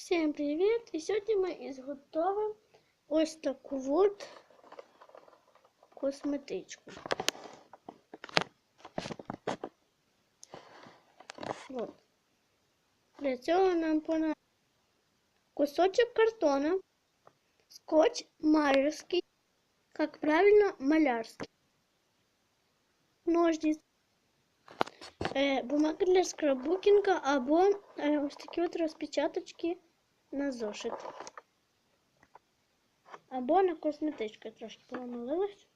Всім привіт! І сьогодні ми ізготовимо ось таку от косметичку. Вот. Для цього нам понадобиться кусочок картона, скотч майерский, как правильно, малярский, ножниці, е, бумага для скраббукінга або е, ось такі от розпечаточки на зошит. Або на косметичку я трошки помилилась.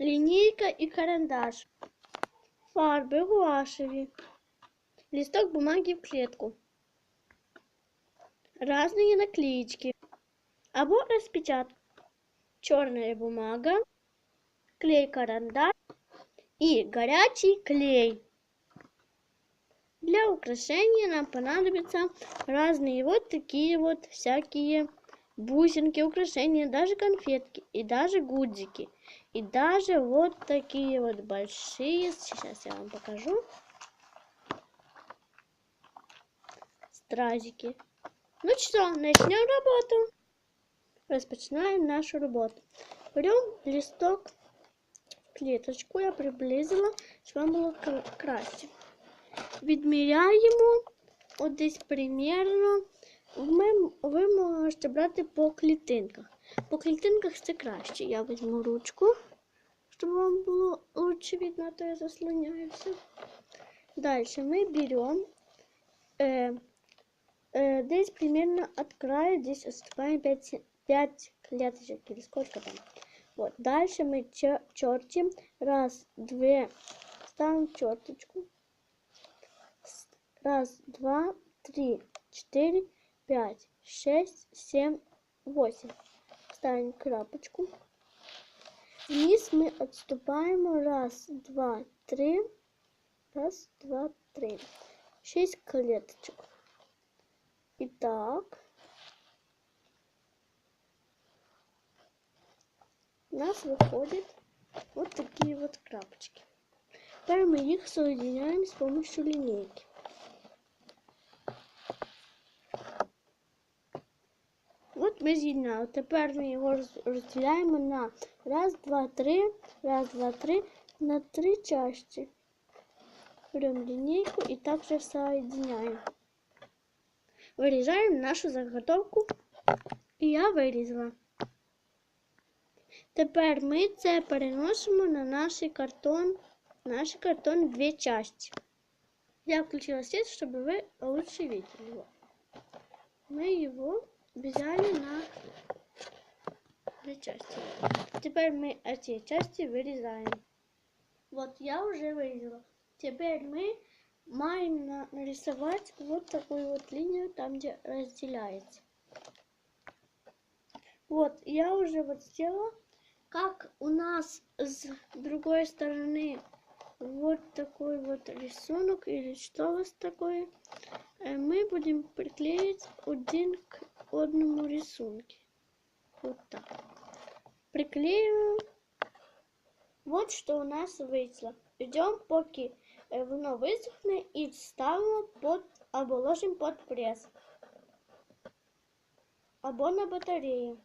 Лінійка і карандаш. Фарби гуашеві. Листок бумаги в клетку. Разные наклеечки. Або распечатка. Черная бумага. Клей-карандаш. И горячий клей. Для украшения нам понадобятся разные вот такие вот всякие бусинки, украшения, даже конфетки и даже гудзики. И даже вот такие вот большие, сейчас я вам покажу, стразики. Ну что, начнем работу. Розпочинаємо нашу роботу. Берем листок клеточку, я приблизила, щоб вам було кра- краще. Відміряємо от десь примірно. Ми, ви можете брати по клітинках. По клітинках це краще. Я візьму ручку, щоб вам було лучше видно, а то я заслоняю все. Далі ми беремо э, э, здесь примерно от края, здесь отступаем 5, 5 клеточек или сколько там. Вот, дальше мы чер- чертим. Раз, два, ставим черточку. Раз, два, три, четыре, пять, шесть, семь, восемь. Ставим крапочку. Вниз мы отступаем. Раз, два, три. Раз, два, три. Шесть клеточек. Итак, у нас выходит вот такие вот крапочки. Теперь мы их соединяем с помощью линейки. От ми з'єднали. Тепер ми його роз- розділяємо на раз, два, три, раз, два, три, на три части. Берем линейку и также соединяем. Вирізаємо нашу заготовку. І я вирізала. Тепер ми це переносимо на наш картон. Наш картон в дві часті. Я включила свет, чтобы вы лучше видели его. Мы его взяли на две части. Теперь мы эти части вырезаем. Вот я уже вырезала. Теперь мы маем на- нарисовать вот такую вот линию, там где разделяется. Вот, я уже вот сделала. Как у нас с другой стороны вот такой вот рисунок или что у вас такое, э, мы будем приклеить один к одному рисунку. Вот так. Приклеиваем. Вот что у нас вышло. Ждем, поки е, воно висохне і ставимо под або ложимо под прес. Або на батарею.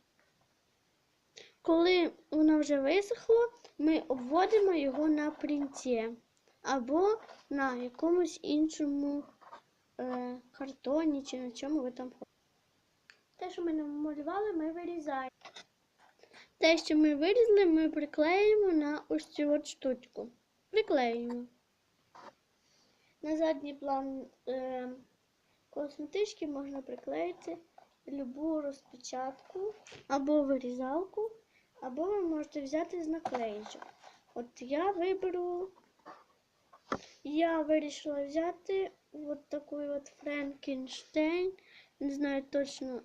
Коли воно вже висохло, ми обводимо його на принті або на якомусь іншому е, картоні чи на чому ви там хочете. Те, що ми намалювали, ми вирізаємо. Те, що ми вирізали, ми приклеїмо на ось цю от штучку. Приклеїмо. На задній план е, косметички можна приклеїти любу розпечатку або вирізалку, або ви можете взяти з наклеїчок. От я виберу, я вирішила взяти от таку от Франкенштейн, не знаю точно,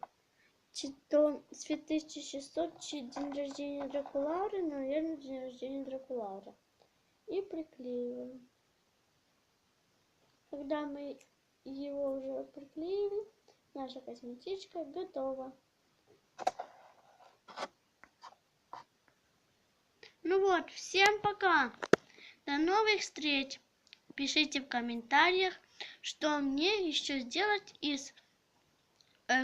чи то світ 1600, чи день рождения Дракулари, наверное, день рождения Дракулара. И приклеиваем. Когда мы его уже приклеили, наша косметичка готова. Ну вот, всем пока. До новых встреч. Пишите в комментариях, что мне еще сделать из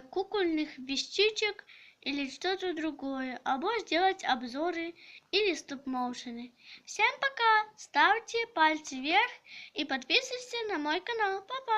кукольных вещичек или что-то другое, або сделать обзоры или стоп-моушены. Всем пока! Ставьте пальцы вверх и подписывайтесь на мой канал. Пока!